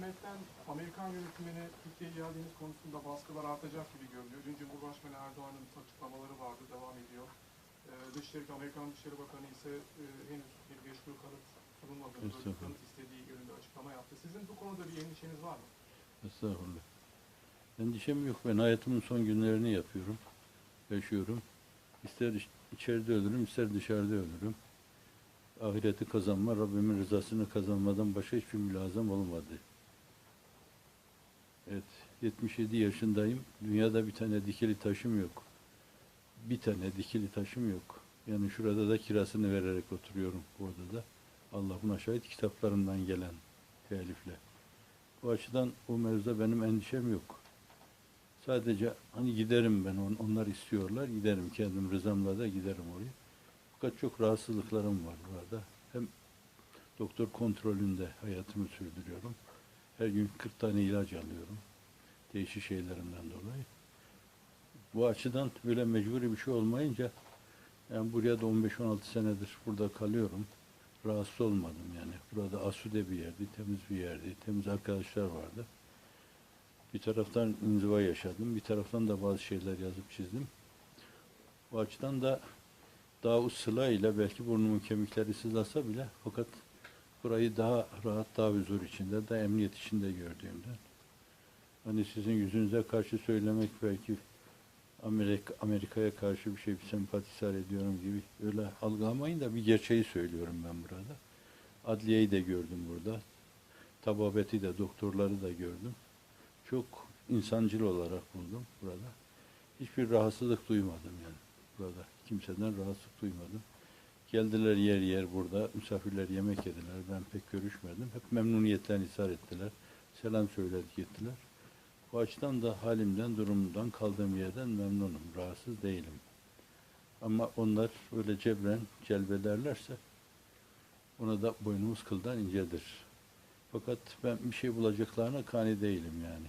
hükümetten Amerikan yönetimine Türkiye'ye geldiğiniz konusunda baskılar artacak gibi görünüyor. Dün Cumhurbaşkanı Erdoğan'ın açıklamaları vardı, devam ediyor. Ee, Dışişleri, Amerikan Dışişleri Bakanı ise e, henüz bir meşru kanıt Estağfurullah. kanıt istediği yönünde açıklama yaptı. Sizin bu konuda bir endişeniz var mı? Estağfurullah. Endişem yok. Ben hayatımın son günlerini yapıyorum. Yaşıyorum. İster iç- içeride ölürüm, ister dışarıda ölürüm. Ahireti kazanma, Rabbimin rızasını kazanmadan başka hiçbir mülazam olmadı. Evet, 77 yaşındayım. Dünyada bir tane dikili taşım yok. Bir tane dikili taşım yok. Yani şurada da kirasını vererek oturuyorum bu odada. Allah buna şahit kitaplarından gelen telifle. Bu açıdan bu mevzuda benim endişem yok. Sadece hani giderim ben, on- onlar istiyorlar, giderim kendim rızamla da giderim oraya. Fakat çok rahatsızlıklarım var burada. Hem doktor kontrolünde hayatımı sürdürüyorum. Her gün 40 tane ilaç alıyorum. Değişik şeylerimden dolayı. Bu açıdan böyle mecburi bir şey olmayınca yani buraya da 15-16 senedir burada kalıyorum. Rahatsız olmadım yani. Burada asude bir yerdi, temiz bir yerdi, temiz arkadaşlar vardı. Bir taraftan inziva yaşadım, bir taraftan da bazı şeyler yazıp çizdim. Bu açıdan da daha usula ile belki burnumun kemikleri sızlasa bile fakat burayı daha rahat, daha huzur içinde, daha emniyet içinde gördüğümden. Hani sizin yüzünüze karşı söylemek belki Amerika, Amerika'ya karşı bir şey bir sempati isar ediyorum gibi öyle algılamayın da bir gerçeği söylüyorum ben burada. Adliyeyi de gördüm burada. Tababeti de, doktorları da gördüm. Çok insancıl olarak buldum burada. Hiçbir rahatsızlık duymadım yani burada. Kimseden rahatsızlık duymadım. Geldiler yer yer burada. Misafirler yemek yediler. Ben pek görüşmedim. Hep memnuniyetten isar ettiler. Selam söyledik gittiler. Bu açıdan da halimden, durumumdan, kaldığım yerden memnunum. Rahatsız değilim. Ama onlar öyle cebren celbederlerse ona da boynumuz kıldan incedir. Fakat ben bir şey bulacaklarına kani değilim yani.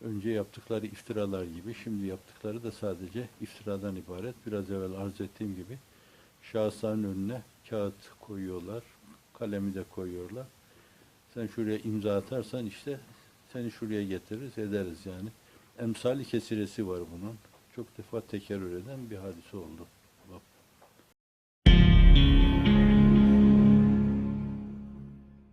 Önce yaptıkları iftiralar gibi, şimdi yaptıkları da sadece iftiradan ibaret. Biraz evvel arz ettiğim gibi şahısların önüne kağıt koyuyorlar, kalemi de koyuyorlar. Sen şuraya imza atarsan işte seni şuraya getiririz, ederiz yani. Emsali kesiresi var bunun. Çok defa tekerrür eden bir hadise oldu.